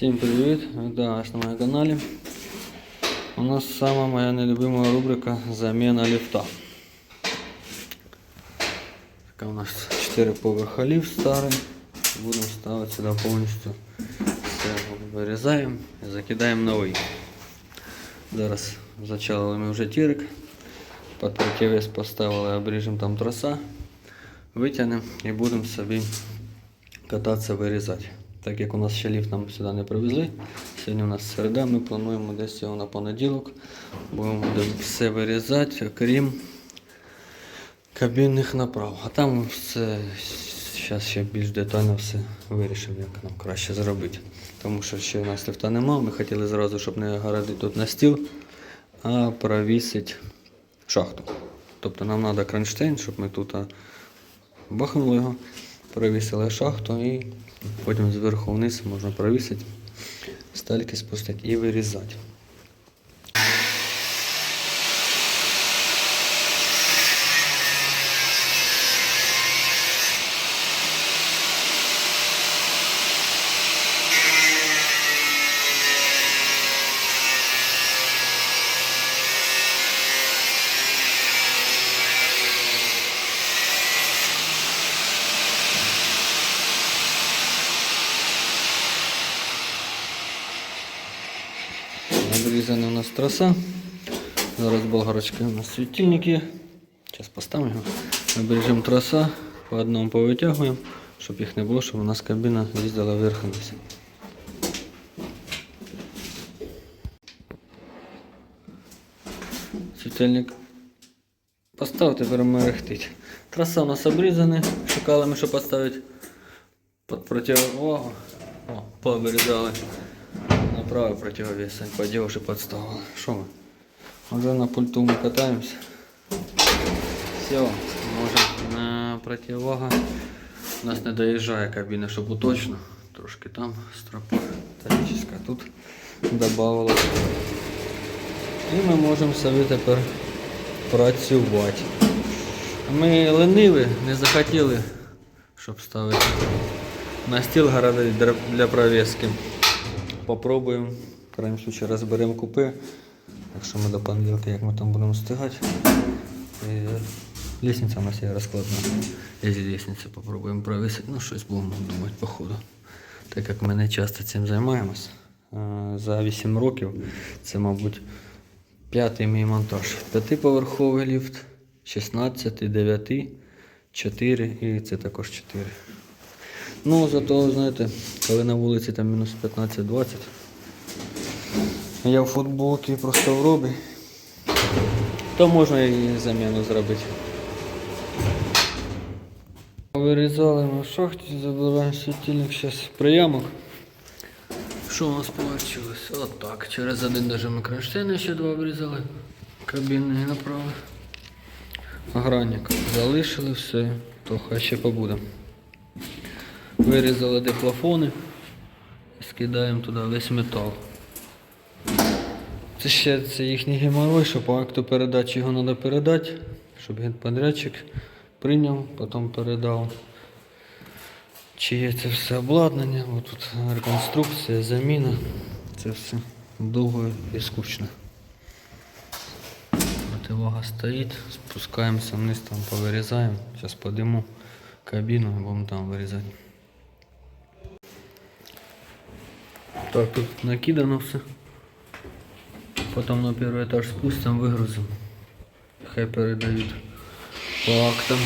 Всім привіт! Вітаю вас на моєму каналі. У нас сама моя нелюбима рубрика Заміна ліфта. Така у нас 4 поверха ліфт старий. Будемо ставити сюди повністю все вирізаємо і закидаємо новий. Зараз зачалили ми вже тірик. Під противес поставили, обріжемо там троса, витягнемо і будемо собі кататися вирізати. Так як у нас ще ліфт нам сюди не привезли, сьогодні у нас середа, ми плануємо десь його на понеділок. Будемо все вирізати, окрім кабінних направ. А там все зараз ще більш детально все вирішимо, як нам краще зробити. Тому що ще у нас ліфта нема, ми хотіли зразу, щоб не городити тут на стіл, а провісити шахту. Тобто нам треба кронштейн, щоб ми тут бахнули його, провісили шахту і потім зверху вниз можна провісити, стальки спустити і вирізати. Обрізана у нас траса. Зараз болгарочки у нас світильники. Зараз поставимо його. Обріжемо траса, по одному повитягуємо, щоб їх не було, щоб у нас кабіна їздила вверх вниз. Світильник постав, тепер мерехтить. Траса у нас обрізана. Шукали ми, що поставити під противогу. О, повирізали Направо противовес, по девушке подставила. Что мы? Уже на пульту мы катаемся. Все, можем на противога. У нас не доезжая кабина, чтобы точно. Трошки там стропа металлическая, тут добавила. І ми можемо собі тепер працювати. Ми лениві, не захотіли, щоб ставити на стіл городи для- для провіски. Попробуємо. В крайнем случае розберемо купе. Якщо ми до понеділка, як ми там будемо встигати. І лестниця у нас є розкладна. Є лестниця, попробуємо провісити. Ну, щось будемо думати по ходу. Так як ми не часто цим займаємось. За 8 років це, мабуть, п'ятий мій монтаж. П'ятиповерховий ліфт, 16, 9, 4 і це також 4. Ну, зато, знаєте, коли на вулиці там мінус 15-20, я в футболці просто в робі, то можна і заміну зробити. Вирізали ми в шахті, забираємо світильник, зараз приямок. Що у нас вийшло? От так. Через один даже ми кронштейни ще два обрізали. Кабінний направо. Гранник залишили все, то хай ще побуде. Вирізали і скидаємо туди весь метал. Це ще це їхній геморрой, що по акту передачі його треба передати, щоб генподрядчик прийняв, потім передав. Чи є це все обладнання, От тут реконструкція, заміна. Це все довго і скучно. Противага стоїть, спускаємося вниз, там повирізаємо. Зараз подиму кабіну і будемо там вирізати. Так, тут накидано все. Потом на первый этаж спустим, выгрузим. Хай передают по актам.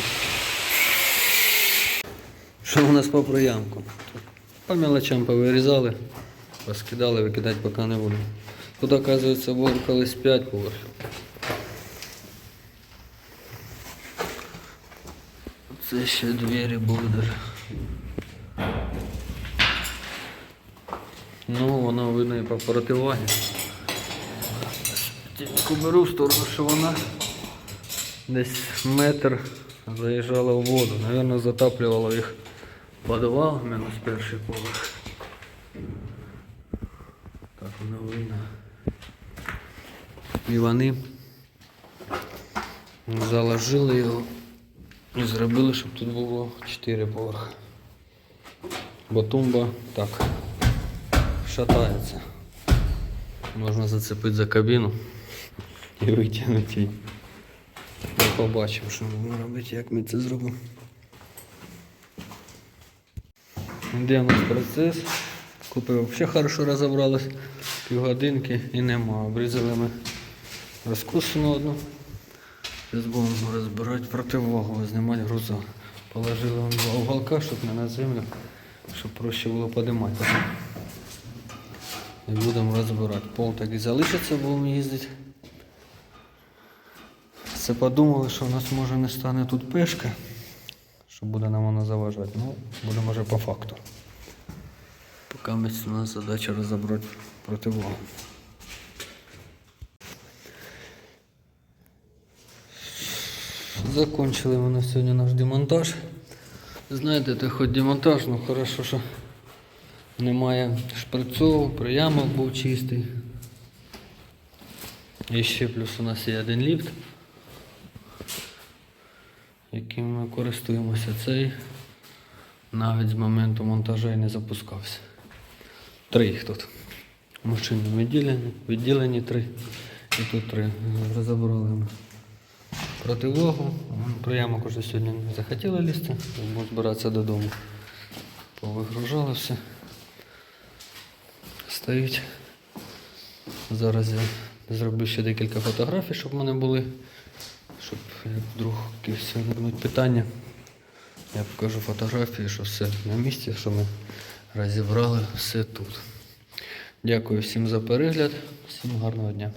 Що у нас по проямку? Тут По мелочам повирізали, поскидали, викидати поки не будемо. Тут, оказується, було колись 5 поверхів. Це ще двері були Ну, воно видно і по противагі. Тільки беру в сторону, що вона десь метр заїжджала в воду. Наверное, затаплювала їх підвал, мінус перший поверх. Так воно видно. І вони заложили його і зробили, щоб тут було 4 поверхи. Бо тумба так. Шатається. Можна зацепити за кабіну і витягнути її. Ми побачимо, що будемо робити, як ми це зробимо. Де у нас процес? Купив взагалі хорошо розібрались. Півгодинки і нема. Обрізали ми розкусану одну. Зараз будемо розбирати противогу, знімати груза. Положили два уголка, щоб не на землю, щоб проще було подимати. І будемо розбирати. Пол так і залишиться, будемо їздити. Це подумали, що у нас може не стане тут пешка, що буде нам вона заважати. Ну, буде може по факту. Поки ми у нас задача розібрати противогу. Закончили ми на сьогодні наш демонтаж. Знаєте, це хоч демонтаж, ну хорошо, що немає шприцов, приямок був чистий. І ще плюс у нас є один ліфт, яким ми користуємося. Цей навіть з моменту монтажу і не запускався. Три їх тут. Машини відділені, відділені три. І тут три. Розібрали ми противогу. Приямок уже сьогодні не захотіли лізти, будемо збиратися додому. Повигружали все. Стоїть. Зараз я зроблю ще декілька фотографій, щоб в мене були. Щоб як вдруг якісь вернуть питання. Я покажу фотографії, що все на місці, що ми розібрали все тут. Дякую всім за перегляд, всім гарного дня.